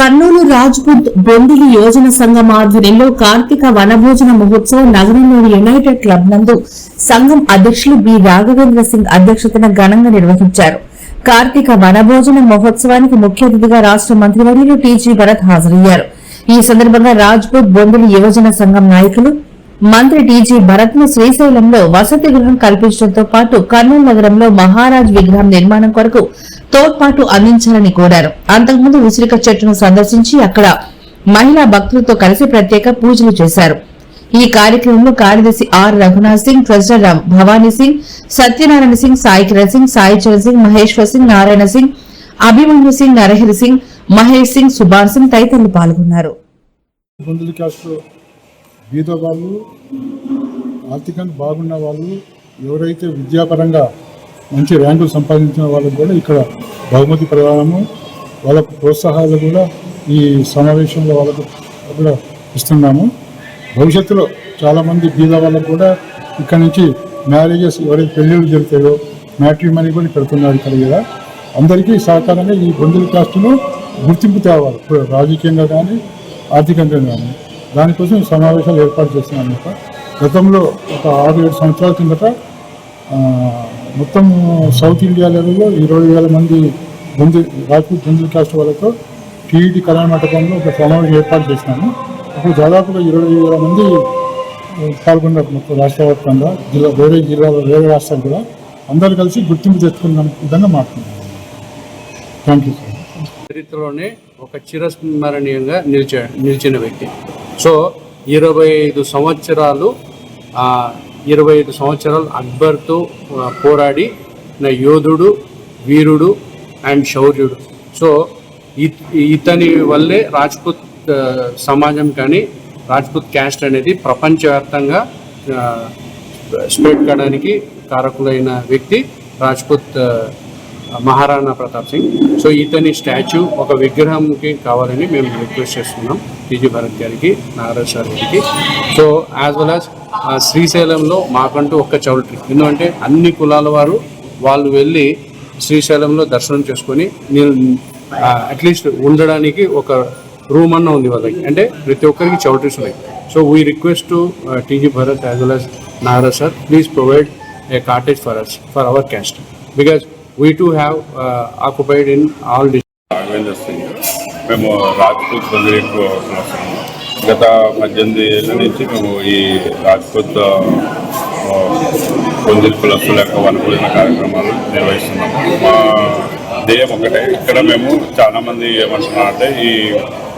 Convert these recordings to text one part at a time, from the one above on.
కర్నూలు రాజ్పుత్ బొండిలి యోజన సంఘం ఆధ్వర్యంలో కార్తీక వనభోజన మహోత్సవం నగరంలోని యునైటెడ్ క్లబ్ నందు సంఘం అధ్యక్షులు బి. రాఘవేంద్ర సింగ్ అధ్యక్షతన ఘనంగా నిర్వహించారు. కార్తీక వనభోజన మహోత్సవానికి ముఖ్య అతిథిగా రాష్ట్ర మంత్రివర్యులు టీజీ భరత్ హాజరయ్యారు. ఈ సందర్భంగా రాజ్పుత్ బొండిలి యువజన సంఘం నాయకులు మంత్రి టీజీ భరత్ను శ్రీశైలంలో వసతి గృహం కల్పించడంతో పాటు కర్నూలు నగరంలో మహారాజ్ విగ్రహం నిర్మాణం కొరకు తోడ్పాటు అందించాలని కోరారు. అంతకుముందు ఉసిరిక చెట్టును సందర్శించి అక్కడ మహిళా భక్తులతో కలిసి ప్రత్యేక పూజలు చేశారు. ఈ కార్యక్రమంలో కార్యదర్శి ఆర్ రఘునాథ్ సింగ్ ట్రెజరర్ రామ్ భవానీ సింగ్ సత్యనారాయణ సింగ్ సాయి కిరణ్ సింగ్ సాయి చరణ్ సింగ్ మహేశ్వర్ సింగ్ నారాయణ సింగ్ అభిమన్యు సింగ్ నరహరి సింగ్ మహేష్ సింగ్ సుభాన్ సింగ్ తదితరులు పాల్గొన్నారు. ఆర్థికంగా బాగున్న వాళ్ళు ఎవరైతే విద్యాపరంగా మంచి ర్యాంకులు సంపాదించిన వాళ్ళకు కూడా ఇక్కడ బహుమతి ప్రదానము వాళ్ళకు ప్రోత్సాహాలు కూడా ఈ సమావేశంలో వాళ్ళకు కూడా ఇస్తున్నాము. భవిష్యత్తులో చాలామంది బీద వాళ్ళకు కూడా ఇక్కడ నుంచి మ్యారేజెస్ ఎవరైతే పెళ్ళిళ్ళు జరుగుతాయో మ్యాట్రిమనీ కూడా పెడుతున్నారు ఇక్కడ కదా అందరికీ సహకారంగా ఈ బొందుల కాస్టును గుర్తింపు తేవాలి. రాజకీయంగా కానీ ఆర్థికంగా కానీ. దానికోసం సమావేశాలు ఏర్పాటు చేస్తున్నాను గతంలో ఒక ఆరు ఏడు సంవత్సరాల కిందట మొత్తం సౌత్ ఇండియా లెవెల్లో ఇరవై వేల మంది బొంది రాజ్పూట్ బొందుల కాస్ట్ వాళ్ళతో టీఈటీ కళ్యాణ ఒక సమావేశం ఏర్పాటు చేసినాము. అప్పుడు దాదాపుగా ఇరవై వేల మంది పాల్గొన్నారు మొత్తం రాష్ట్ర వ్యాప్తంగా జిల్లా వేరే జిల్లాలో వేరే రాష్ట్రాలు కూడా. అందరూ కలిసి గుర్తింపు తెచ్చుకున్న విధంగా మాట్లాడుతున్నాం థ్యాంక్ యూ సార్ చరిత్రలోనే ఒక చిరస్మరణీయంగా నిలిచ నిలిచిన వ్యక్తి. సో ఇరవై ఐదు సంవత్సరాలు ఇరవై ఐదు సంవత్సరాలు అక్బర్తో పోరాడి నా యోధుడు వీరుడు అండ్ శౌర్యుడు. సో ఇ- ఇతని వల్లే రాజ్పుత్ సమాజం కానీ రాజ్పుత్ క్యాస్ట్ అనేది ప్రపంచవ్యాప్తంగా స్ప్రెడ్ కావడానికి కారకులైన వ్యక్తి రాజ్పుత్ మహారాణా ప్రతాప్ సింగ్. సో ఇతని స్టాచ్యూ ఒక విగ్రహంకి కావాలని మేము రిక్వెస్ట్ చేస్తున్నాం. టీజీ భరత్ గారికి నాగరాజ్ సార్ గారికి. సో యాజ్ వెల్ యాజ్ శ్రీశైలంలో మాకంటూ ఒక్క చౌల్ట్రీ ఎందుకంటే అన్ని కులాల వారు వాళ్ళు వెళ్ళి శ్రీశైలంలో దర్శనం చేసుకొని నేను అట్లీస్ట్ ఉండడానికి ఒక రూమ్ అన్న ఉంది వాళ్ళకి. అంటే ప్రతి ఒక్కరికి చౌల్ట్రీస్ ఉన్నాయి. So we request to TG Bharat as well as Nagaraj sir please provide a cottage for us for our caste because we too have occupied in all district మేము రాజ్పూత్ గత పద్దెనిమిది ఏళ్ళ నుంచి మేము ఈ రాజ్పూత్ పొందిల్ కులస్తుల యొక్క వనభోజన కార్యక్రమాలు నిర్వహిస్తున్నాము. మా ధ్యేయం ఒకటే. ఇక్కడ మేము చాలామంది ఏమంటున్నారంటే ఈ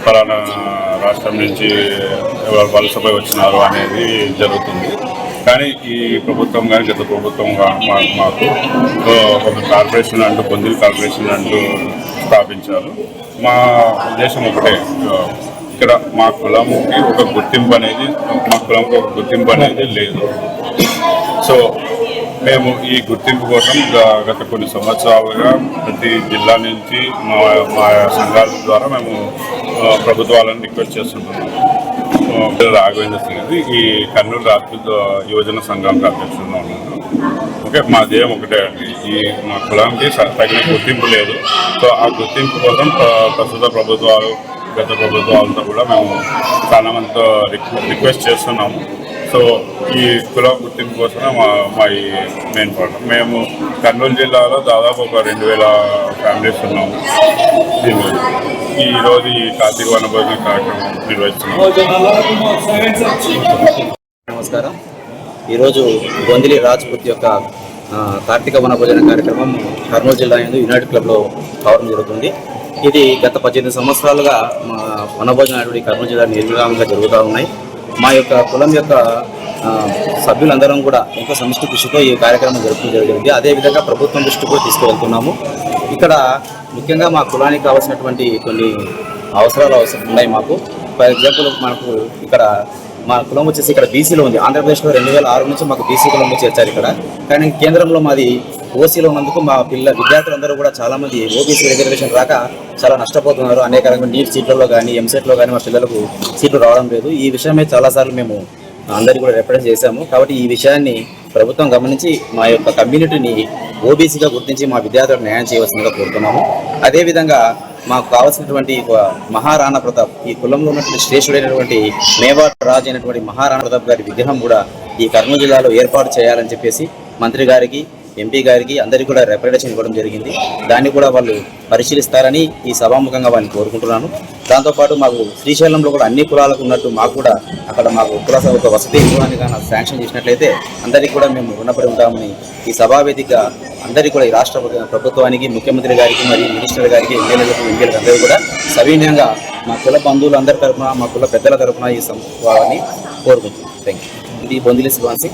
ఫలానా రాష్ట్రం నుంచి ఎవరు వలసపై వచ్చినారు అనేది జరుగుతుంది. కానీ ఈ ప్రభుత్వం కానీ గత ప్రభుత్వం కానీ మాకు ఒక కార్పొరేషన్ అంటూ పొందిల్ కార్పొరేషన్ అంటూ స్థాపించారు. మా ఉద్దేశం ఒకటే ఇక్కడ మా కులంకి ఒక గుర్తింపు అనేది మా కులంకి ఒక గుర్తింపు అనేది లేదు. సో మేము ఈ గుర్తింపు కోసం గత కొన్ని సంవత్సరాలుగా ప్రతి జిల్లా నుంచి మా మా సంఘాల ద్వారా మేము ప్రభుత్వాలను రిక్వెస్ట్ చేస్తున్నాము రాఘవేంద్ర సింగ్ ఈ కర్నూలు రాష్ట్ర యువజన సంఘానికి అధ్యక్షుడుగా ఉన్నాను. ఓకే మా ధ్యేయం ఒకటే అండి. ఈ మా కులానికి తగిన గుర్తింపు లేదు. సో ఆ గుర్తింపు కోసం ప్రస్తుత ప్రభుత్వాలు గత ప్రభుత్వాలతో కూడా మేము చాలా మందితో రిక్వెస్ట్ చేస్తున్నాము. సో ఈ కుల గుర్తింపు కోసమే మా మా ఈ మెయిన్ ప్రాబ్లం మేము కర్నూలు జిల్లాలో దాదాపు ఒక రెండు వేల ఫ్యామిలీస్ ఉన్నాము. దీని ఈరోజు ఈ కార్తీక వనభోజన కార్యక్రమం నిర్వహిస్తున్నాము. నమస్కారం. ఈరోజు గొందిలి రాజ్పుత్ యొక్క కార్తీక వన భోజన కార్యక్రమం కర్నూలు జిల్లా యందు యునైటెడ్ క్లబ్లో కావడం జరుగుతుంది. ఇది గత పద్దెనిమిది సంవత్సరాలుగా మా వనభోజన అటువంటి కర్నూలు జిల్లా నిర్విరామంగా జరుగుతూ ఉన్నాయి. మా యొక్క కులం యొక్క సభ్యులందరం కూడా ఎంతో సమిష్టి కృషితో ఈ కార్యక్రమం జరుపుకోవడం జరిగింది. అదేవిధంగా ప్రభుత్వం దృష్టి కూడా తీసుకువెళ్తున్నాము. ఇక్కడ ముఖ్యంగా మా కులానికి కావాల్సినటువంటి కొన్ని అవసరాలు అవసరం ఉన్నాయి మాకు. ఫర్ ఎగ్జాంపుల్ మనకు ఇక్కడ మా కులం వచ్చేసి ఇక్కడ బీసీలో ఉంది. ఆంధ్రప్రదేశ్లో రెండు వేల ఆరు నుంచి మాకు బీసీ కులంలో చేర్చారు ఇక్కడ. కానీ కేంద్రంలో మాది ఓసీలో ఉన్నందుకు మా పిల్ల విద్యార్థులందరూ కూడా చాలా మంది ఓబీసీ రిజర్వేషన్ రాక చాలా నష్టపోతున్నారు. అనేక రకమైన నీట్ సీట్లలో కానీ ఎంసెట్లో కానీ మా పిల్లలకు సీట్లు రావడం లేదు. ఈ విషయమే చాలాసార్లు మేము అందరికీ కూడా రిప్రజెంట్ చేశాము. కాబట్టి ఈ విషయాన్ని ప్రభుత్వం గమనించి మా యొక్క కమ్యూనిటీని ఓబీసీగా గుర్తించి మా విద్యార్థులకు న్యాయం చేయవలసిందిగా కోరుతున్నాము. అదేవిధంగా మాకు కావాల్సినటువంటి ఒక మహారాణా ప్రతాప్ ఈ కులంలో ఉన్నటువంటి శ్రేష్ఠుడైనటువంటి మేవాడ్ రాజు అయినటువంటి మహారాణా ప్రతాప్ గారి విగ్రహం కూడా ఈ కర్నూలు జిల్లాలో ఏర్పాటు చేయాలని చెప్పేసి మంత్రి గారికి ఎంపీ గారికి అందరికీ కూడా రిప్రజెంటేషన్ ఇవ్వడం జరిగింది. దాన్ని కూడా వాళ్ళు పరిశీలిస్తారని ఈ సభాముఖంగా వాళ్ళని కోరుకుంటున్నాను. దాంతోపాటు మాకు శ్రీశైలంలో కూడా అన్ని కులాలకు ఉన్నట్టు మాకు కూడా అక్కడ మాకు కుల ఒక వసతి ఇవ్వడానికి కానీ శాంక్షన్ చేసినట్లయితే అందరికీ కూడా మేము రుణపడి ఉంటామని ఈ సభావేదిక అందరికీ కూడా ఈ రాష్ట్ర ప్రభుత్వానికి ముఖ్యమంత్రి గారికి మరియు మినిస్టర్ గారికి ఎమ్మెల్యేలకు ఎంపీలకు అందరూ కూడా సవినయంగా మా కుల బంధువులు అందరి తరఫున మా కుల పెద్దల తరఫున ఈ సం- వారిని కోరుకుంటున్నాం థ్యాంక్ యూ ఇది బొందిలి శివాన్సి.